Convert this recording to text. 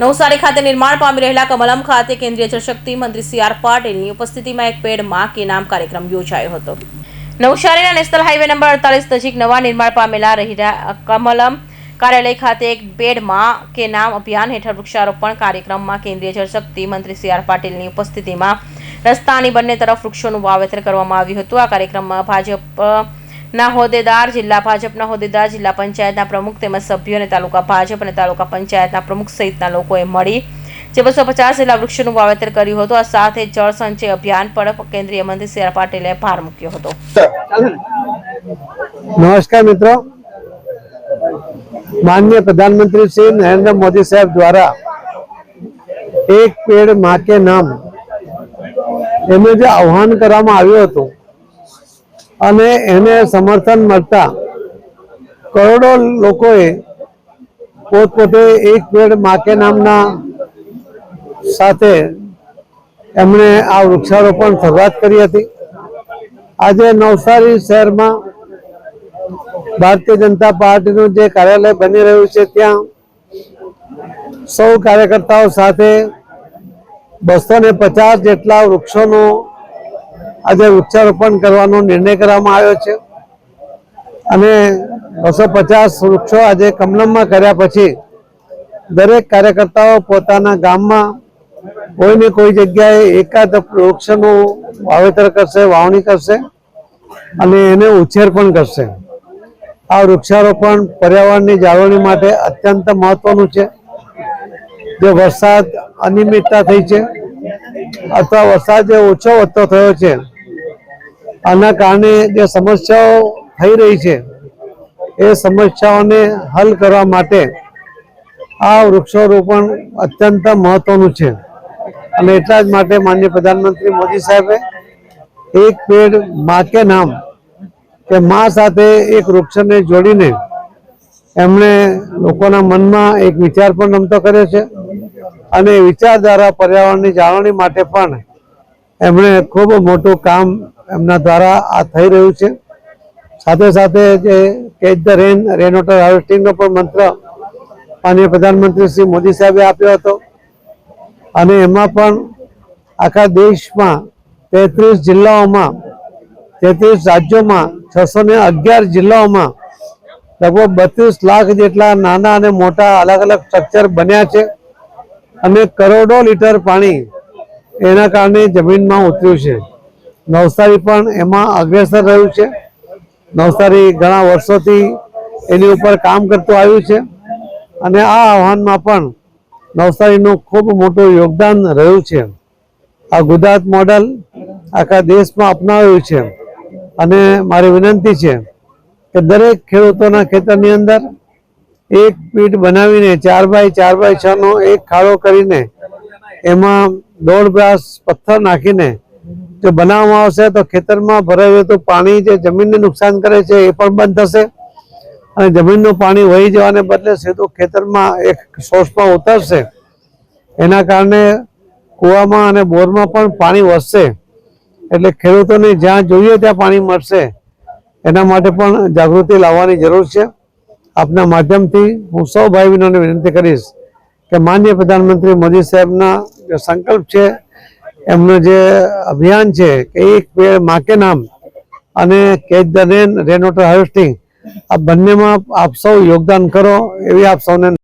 નવસારી ખાતે નિર્માણ પામી રહેલા કમલમ ખાતે કેન્દ્રીય જળશક્તિ મંત્રી સી આર પાટીલની ઉપસ્થિતિમાં એક પેડમાં કે નામ કાર્યક્રમ યોજાયો હતો. નવસારીના નેશનલ હાઈવે નંબર અડતાલીસ નજીક નવા નિર્માણ પામેલા રહેલા કમલમ કાર્યાલય ખાતે એક પેડમાં કે નામ અભિયાન હેઠળ વૃક્ષારોપણ કાર્યક્રમમાં કેન્દ્રીય જળશક્તિ મંત્રી સી આર પાટીલની ઉપસ્થિતિમાં રસ્તાની બંને તરફ વૃક્ષોનું વાવેતર કરવામાં આવ્યું હતું. આ કાર્યક્રમમાં ભાજપ ના હોદ્દેદાર જિલ્લા ભાજપના હોદ્દેદાર જિલ્લા પંચાયતના પ્રમુખ તેમજ સભ્યો અને તાલુકા ભાજપ અને તાલુકા પંચાયતના પ્રમુખ સહિતના લોકોએ મળી જે બસો પચાસ જેટલા વૃક્ષોનું વાવેતર કર્યું હતું. આ સાથે જળ સંચય અભિયાન પર કેન્દ્રીય મંત્રી સી આર પાટીલે ભાર મૂક્યો હતો. નમસ્કાર મિત્રો. માનનીય પ્રધાનમંત્રી શ્રી નરેન્દ્ર મોદી સાહેબ દ્વારા એક પેડમાં કે નામ એનું જે આહ્વાન કરવામાં આવ્યું હતું અને એને સમર્થન મળતા કરોડો લોકોએ પોતપોતે એક પેડ માકે નામના સાથે એમણે આ વૃક્ષારોપણ શરૂઆત કરી હતી. આજે નવસારી શહેરમાં ભારતીય જનતા પાર્ટીનું જે કાર્યાલય બની રહ્યું છે, ત્યાં સૌ કાર્યકર્તાઓ સાથે બસો ને પચાસ જેટલા વૃક્ષોનું આજે વૃક્ષારોપણ કરવાનો નિર્ણય કરવામાં આવ્યો છે. અને બસો પચાસ વૃક્ષો આજે કમલમમાં કર્યા પછી દરેક કાર્યકર્તાઓ પોતાના ગામમાં કોઈ ને કોઈ જગ્યાએ એકાદ વૃક્ષનું વાવેતર કરશે, વાવણી કરશે અને એને ઉછેર પણ કરશે. આ વૃક્ષારોપણ પર્યાવરણની જાળવણી માટે અત્યંત મહત્વનું છે. જે વરસાદ અનિયમિતતા થઈ છે અથવા વરસાદ જે ઓછો વધતો થયો છે આના કારણે જે સમસ્યાઓ થઈ રહી છે, એ સમસ્યાઓને હલ કરવા માટે આ વૃક્ષારોપણ અત્યંત મહત્વનું છે. અને એટલા જ માટે માન્ય પ્રધાનમંત્રી મોદી સાહેબે એક પેડ મા કે નામ કે મા સાથે એક વૃક્ષને જોડીને એમણે લોકોના મનમાં એક વિચાર પણ રમતો કર્યો છે. અને વિચાર દ્વારા પર્યાવરણની જાળવણી માટે પણ એમણે ખૂબ મોટું કામ એમના દ્વારા આ થઈ રહ્યું છે. સાથે સાથે જે catch the rain rain water હાર્વેસ્ટિંગનો પણ મંત્ર માનીય પ્રધાનમંત્રી શ્રી મોદી સાહેબે આપ્યો હતો. અને એમાં પણ આખા દેશમાં તેત્રીસ જિલ્લાઓમાં, તેત્રીસ રાજ્યોમાં, છસો ને અગિયાર જિલ્લાઓમાં લગભગ બત્રીસ લાખ જેટલા નાના અને મોટા અલગ અલગ સ્ટ્રક્ચર બન્યા છે. અને કરોડો લીટર પાણી એના કારણે જમીનમાં ઉતર્યું છે. નવસારી પણ એમાં અગ્રેસર રહ્યું છે. નવસારી ઘણા વર્ષોથી એની ઉપર કામ કરતું આવ્યું છે. અને આ આહવાનમાં પણ નવસારીનું ખૂબ મોટું યોગદાન રહ્યું છે. આ ગુજરાત મોડલ આખા દેશમાં અપનાવ્યું છે. અને મારી વિનંતી છે કે દરેક ખેડૂતોના ખેતરની અંદર એક પીટ બનાવીને ચાર બાય ચાર બાય છનો એક ખાડો કરીને એમાં દોઢ બ્રાસ પથ્થર નાખીને જો બનાવવામાં આવશે તો ખેતરમાં ભરાયું તો પાણી જે જમીનને નુકસાન કરે છે એ પણ બંધ થશે. અને જમીનનું પાણી વહી જવાને બદલે સીધું ખેતરમાં એક સોર્સમાં ઉતરશે. એના કારણે કૂવામાં અને બોરમાં પણ પાણી વધશે એટલે ખેડૂતોને જ્યાં જોઈએ ત્યાં પાણી મળશે. એના માટે પણ જાગૃતિ લાવવાની જરૂર છે. આપના માધ્યમથી હું સૌ ભાઈ બહેનોને વિનંતી કરીશ કે માનનીય પ્રધાનમંત્રી મોદી સાહેબના જે સંકલ્પ છે એમનું જે અભિયાન છે, કે એક પેડ માકે નામ અને catch the rain rain water harvesting, આ બંનેમાં આપ સૌ યોગદાન કરો એવી આપ સૌને